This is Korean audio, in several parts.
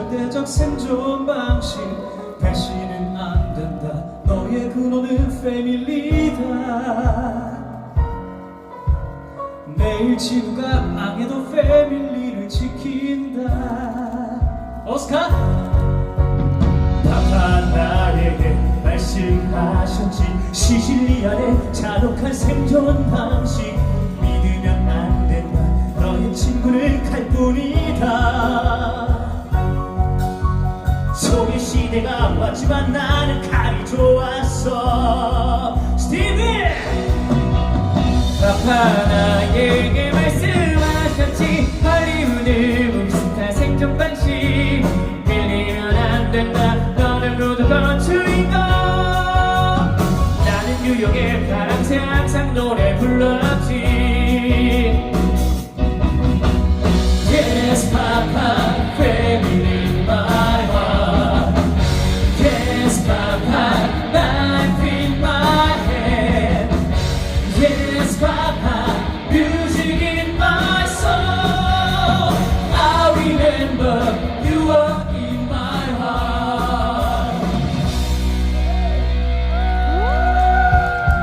절대적 생존 방식. 다시는 안 된다. 너의 근원은 패밀리다. 매일 지구가 망해도 패밀리를 지킨다. 오스카! 파파 나에게 말씀하셨지. 시실리아의 잔혹한 생존 방식. 믿으면 안 된다. 너의 친구를 시대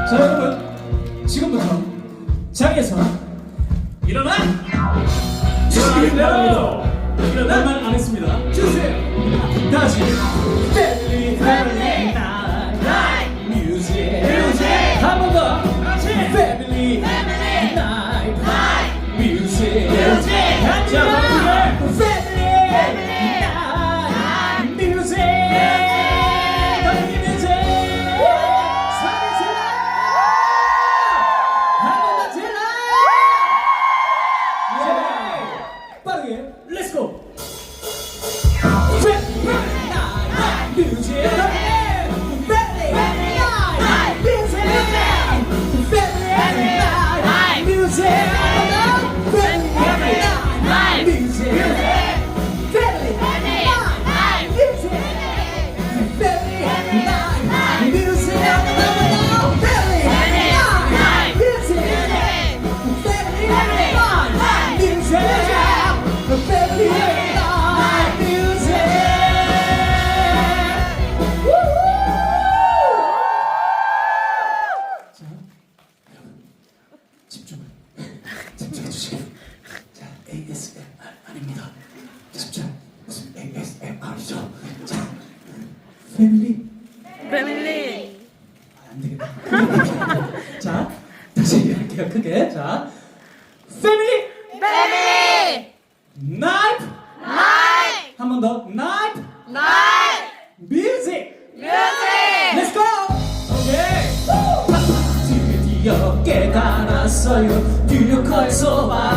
자 여러분 지금부터 자리에서 일어나 주시기 바랍니다 일어나. 말안 했습니다. 주세요. 다 같이 집중. 무슨 ASMR이죠? 자, 패밀리. 패밀리 아, 안 되겠다. 자, 다시 할게요. 크게. 자, 패밀리. 패밀리 나이프. 나이 한번 더. 나이프. 나이 뮤직. 뮤직 go! 오케이! 드디어 깨달았어요 뉴요커에서 막한 생존 방식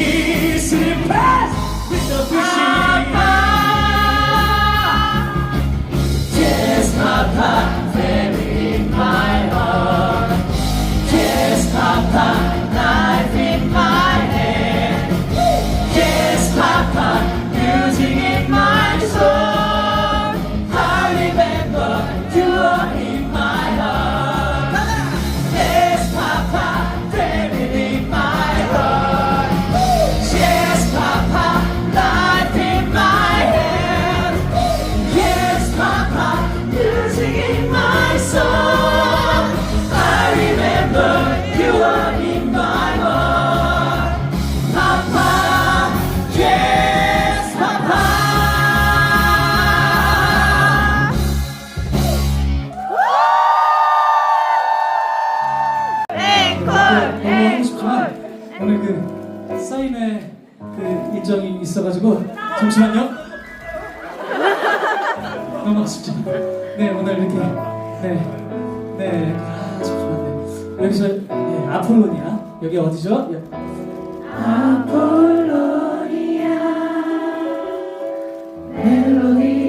너무너무 아쉽지만 네 오늘 이렇게 네네 네. 아, 좋았네 여기서 네, 아폴로니아 여기 어디죠? 네. 아폴로니아 멜로디